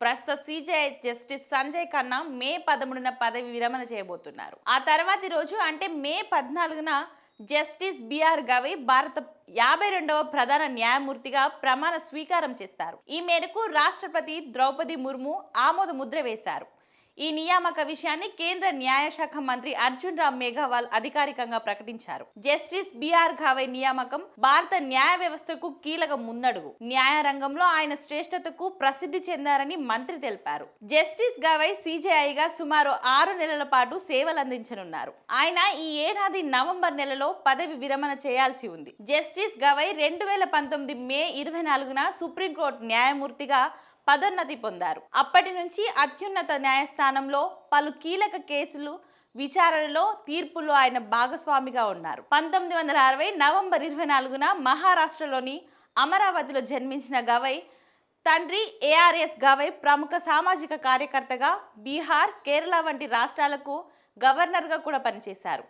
ప్రస్తుత CJ justice Sanjay Khanna May పదమూడున పదవి విరమణ చేయబోతున్నారు. ఆ తర్వాతి రోజు అంటే మే పద్నాలుగున జస్టిస్ బిఆర్ గవై భారత యాభై రెండవ ప్రధాన న్యాయమూర్తిగా ప్రమాణ స్వీకారం చేస్తారు. ఈ మేరకు రాష్ట్రపతి ద్రౌపది ముర్ము ఆమోద ముద్ర వేశారు. ఈ నియామక విషయాన్ని కేంద్ర న్యాయశాఖ మంత్రి అర్జున్ రామ్ మేఘవాల్ అధికారికంగా ప్రకటించారు. జస్టిస్ బిఆర్ ఘావై నియామకం భారత న్యాయ వ్యవస్థకు కీలక ముందడుగు న్యాయ రంగంలో ఆయన శ్రేష్టతకు ప్రసిద్ధి చెందారని మంత్రి తెలిపారు. జస్టిస్ గవై సిజేఐగా సుమారు ఆరు నెలల పాటు సేవలు అందించనున్నారు ఆయన ఈ ఏడాది నవంబర్ నెలలో పదవి విరమణ చేయాల్సి ఉంది. జస్టిస్ గవై రెండు వేల పంతొమ్మిది మే ఇరవై నాలుగున సుప్రీంకోర్టు న్యాయమూర్తిగా పదోన్నతి పొందారు. అప్పటి నుంచి అత్యున్నత న్యాయస్థానంలో పలు కీలక కేసులు విచారణలో తీర్పులో ఆయన భాగస్వామిగా ఉన్నారు. పంతొమ్మిది వందల అరవై నవంబర్ ఇరవై నాలుగున మహారాష్ట్రలోని అమరావతిలో జన్మించిన గవై తండ్రి ఏఆర్ఎస్ గవై ప్రముఖ సామాజిక కార్యకర్తగా బీహార్ కేరళ వంటి రాష్ట్రాలకు గవర్నర్గా కూడా పనిచేశారు.